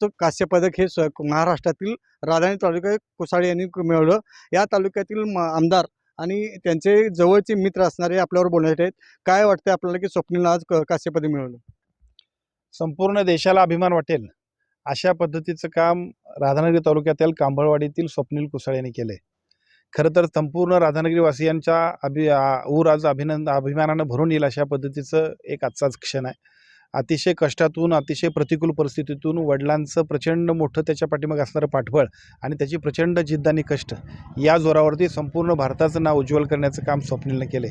तो पदक हे महाराष्ट्रातील राधानी तालुका कुसाळे यांनी मिळवलं. या तालुक्यातील म- आमदार आणि त्यांचे जवळचे मित्र असणारे आपल्यावर बोलण्यासाठी आहेत. काय वाटतं आपल्याला की स्वप्नीला आज कास्यपदक मिळवलं? संपूर्ण देशाला अभिमान वाटेल. अशा पद्धतीचं काम राधानगरी तालुक्यातील कांबळवाडीतील स्वप्नील कुसाळ यांनी केले खरं तर संपूर्ण राधानगरी वासियांच्या अभि ऊर आज अभिनंद अभिमानानं भरून येईल अशा पद्धतीचं एक आजचाच क्षण आहे. अतिशय कष्टातून अतिशय प्रतिकूल परिस्थितीतून वडिलांचं प्रचंड मोठं त्याच्या पाठीमागे असणारं पाठबळ आणि त्याची प्रचंड जिद्द आणि कष्ट या जोरावरती संपूर्ण भारताचं नाव उज्ज्वल करण्याचं काम स्वप्नीलनं केले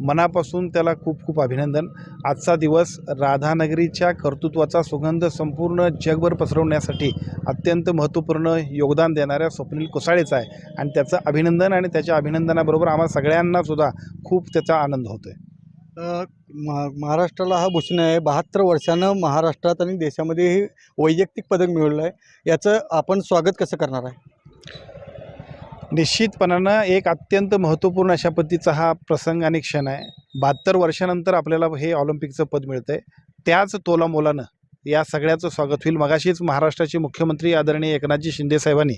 मनापासून त्याला खूप खूप अभिनंदन. आजचा दिवस राधानगरीच्या कर्तृत्वाचा सुगंध संपूर्ण जगभर पसरवण्यासाठी अत्यंत महत्त्वपूर्ण योगदान देणाऱ्या स्वप्नील कोसाळेचं आहे आणि त्याचं अभिनंदन आणि त्याच्या अभिनंदनाबरोबर आम्हाला सगळ्यांनासुद्धा खूप त्याचा आनंद होतो आहे महा महाराष्ट्राला हा भूषण आहे. बहात्तर वर्षानं महाराष्ट्रात आणि देशामध्ये हे वैयक्तिक पदक मिळवलं आहे. याचं आपण स्वागत कसं करणार आहे? निश्चितपणानं एक अत्यंत महत्त्वपूर्ण अशा पद्धतीचा हा प्रसंग आणि क्षण आहे. बहात्तर वर्षानंतर आपल्याला हे ऑलिम्पिकचं पद मिळतं आहे त्याच तोलामोलानं या सगळ्याचं स्वागत होईल. मगाशीच महाराष्ट्राचे मुख्यमंत्री आदरणीय एकनाथजी शिंदेसाहेबांनी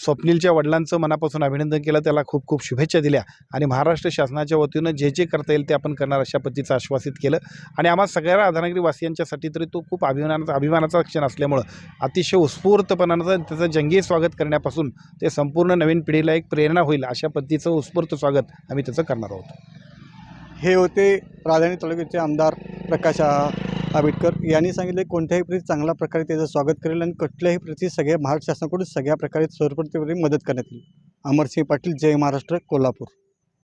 स्वप्नीलच्या वडिलांचं मनापासून अभिनंदन केलं. त्याला खूप खूप शुभेच्छा दिल्या आणि महाराष्ट्र शासनाच्या वतीनं जे जे करता येईल ते आपण करणार अशा पद्धतीचं आश्वासित केलं. आणि आम्हा सगळ्या राधानगरी वासियांच्यासाठी तरी तो खूप अभिमानाचा अभिमानाचा क्षण असल्यामुळं अतिशय उत्स्फूर्तपणानं त्याचं जंगी स्वागत करण्यापासून ते संपूर्ण नवीन पिढीला एक प्रेरणा होईल अशा पद्धतीचं उत्स्फूर्त स्वागत आम्ही त्याचं करणार आहोत. हे होते राजधानी तालुक्याचे आमदार प्रकाश आंबेडकर यांनी सांगितले कोणत्याही प्रति चांगल्या प्रकारे त्याचं स्वागत करेल आणि कुठल्याही प्रती सगळ्या महाराष्ट्र शासनाकडून सगळ्या प्रकारे सर्वप्रती मदत करण्यात येईल. अमरसिंह पाटील जय महाराष्ट्र कोल्हापूर.